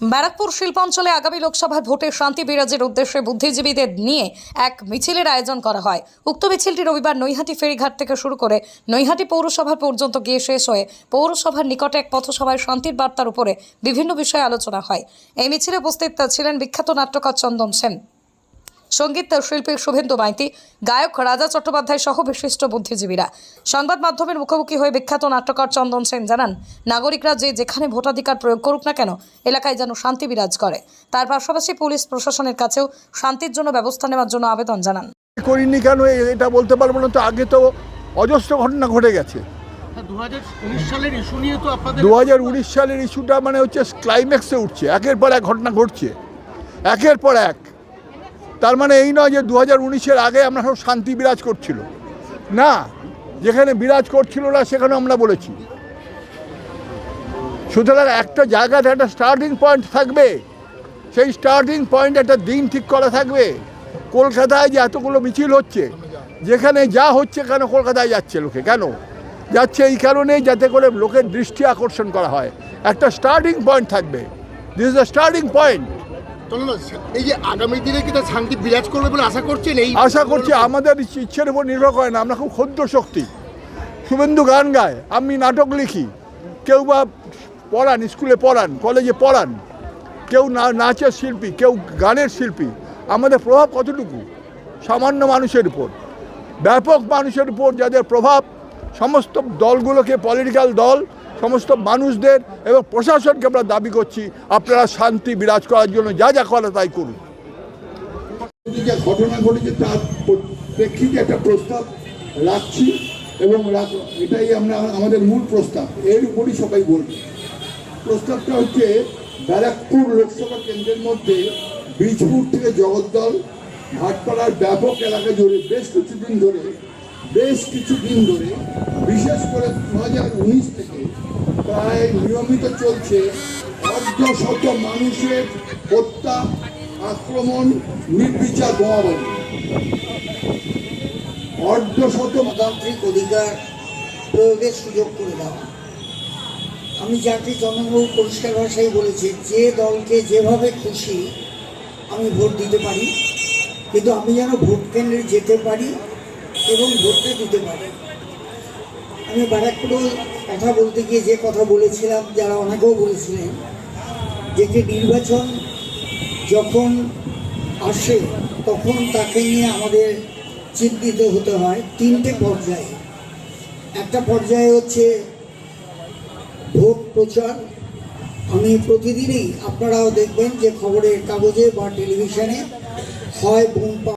ব্যারাকপুর শিল্পাঞ্চলে আগামী লোকসভার ভোটে শান্তি বিরাজের উদ্দেশ্যে বুদ্ধিজীবীদের নিয়ে এক মিছিলের আয়োজন করা হয়। উক্ত মিছিলটি রবিবার নৈহাটি ফেরিঘাট থেকে শুরু করে নৈহাটি পৌরসভা পর্যন্ত গিয়ে শেষ হয়ে পৌরসভার নিকটে এক পথসভায় শান্তির বার্তার উপরে বিভিন্ন বিষয়ে আলোচনা হয়। এই মিছিলে উপস্থিত ছিলেন বিখ্যাত নাট্যকার চন্দন সেন। সংগীত শিল্পী শুভেন্দু মাইতি গায়ক রাজা চট্টোপাধ্যায় সহ বিশিষ্ট বুদ্ধিজীবীরা। সংবাদ মাধ্যমের মুখোমুখি হয়ে বিখ্যাত নাট্যকার চন্দন সেন জানান নাগরিকরা যে যেখানে ভোটাধিকার প্রয়োগ করুক না কেন এলাকায় যেন শান্তি বিরাজ করে। তার পাশাপাশি পুলিশ প্রশাসনের কাছেও শান্তির জন্য ব্যবস্থা নেওয়ার জন্য আবেদন জানান। করিনি কেন? এটা বলতে পারব না তো আগে তো অজস্র ঘটনা ঘটে গেছে। দু হাজার উনিশ সালের ইস্যু নিয়ে তো আপনাদের দু হাজার উনিশ সালের ইস্যুটা মানে হচ্ছে ক্লাইম্যাক্সে উঠছে একের পর এক ঘটনা ঘটছে। একের পর এক। তার মানে এই নয় যে দু হাজার উনিশের আগে আমরা সব শান্তি বিরাজ করছিল। না, যেখানে বিরাজ করছিল না সেখানে আমরা বলেছি। সুতরাং একটা জায়গাতে একটা স্টার্টিং পয়েন্ট থাকবে। সেই স্টার্টিং পয়েন্ট একটা দিন ঠিক করা থাকবে। কলকাতায় যে এতগুলো মিছিল হচ্ছে, যেখানে যা হচ্ছে কেন কলকাতায় যাচ্ছে লোকে? কেন? যাচ্ছে এই কারণেই যাতে করে লোকের দৃষ্টি আকর্ষণ করা হয়। একটা স্টার্টিং পয়েন্ট থাকবে। This is the starting point এই যে আগামী দিনে কি তা শান্তি বিরাজ করবে বলে আশা করছেন এই আশা করছি আমাদের ইচ্ছে- ইচ্ছের উপর নির্ভর করে না, আমরা খুব ক্ষুদ্র শক্তি। শুভেন্দু গান গায়, আমি নাটক লিখি, কেউ বা পড়ান, স্কুলে পড়ান, কলেজে পড়ান, কেউ নাচের শিল্পী, কেউ গানের শিল্পী, আমাদের প্রভাব কতটুকু? সামান্য মানুষের উপর। ব্যাপক মানুষের উপর যাদের প্রভাব, সমস্ত দলগুলোকে পলিটিক্যাল দল সমস্ত মানুষদের এবং প্রশাসনকে আমরা দাবি করছি, আপনারা শান্তি বিরাজ করার জন্য যা যা করা তাই করুন। যে ঘটনা ঘটেছে তার প্রেক্ষিতে একটা প্রস্তাব রাখছি এবং এটাই আমরা, আমাদের মূল প্রস্তাব, এর উপরই সবাই বলবে। প্রস্তাবটা হচ্ছে ব্যারাকপুর লোকসভা কেন্দ্রের মধ্যে বীজপুর থেকে জগদ্দল ভাটপাড়ার ব্যাপক এলাকা জুড়ে বেশ কিছুদিন ধরে, বেশ কিছুদিন ধরে, বিশেষ করে দু হাজার উনিশ থেকে প্রায় নিয়মিত চলছে অর্ধ শত মানুষের হত্যা, আক্রমণ, নির্বিচার বোমাবাজি অর্ধ শত গণতান্ত্রিক অধিকার প্রয়োগের সুযোগ করে দেওয়া আমি চাকরি চন্দ্রবাবু পরিষ্কার ভাষায় বলেছি, যে দলকে যেভাবে খুশি আমি ভোট দিতে পারি, কিন্তু আমি যেন ভোট কেন্দ্রে যেতে পারি এবং ভোটটা দিতে পারি। আমি ব্যারাকপুরে কথা বলতে গিয়ে যে কথা বলেছিলাম, যারা অনেকেও বলেছিলেন যে নির্বাচন যখন আসে, তখন তাকে নিয়ে আমাদের চিন্তিত হতে হয় তিনটে পর্যায়ে। একটা পর্যায়ে হচ্ছে ভোট প্রচার। আমি প্রতিদিনই আপনারাও দেখবেন যে খবরের কাগজে বা টেলিভিশনে হয় বোম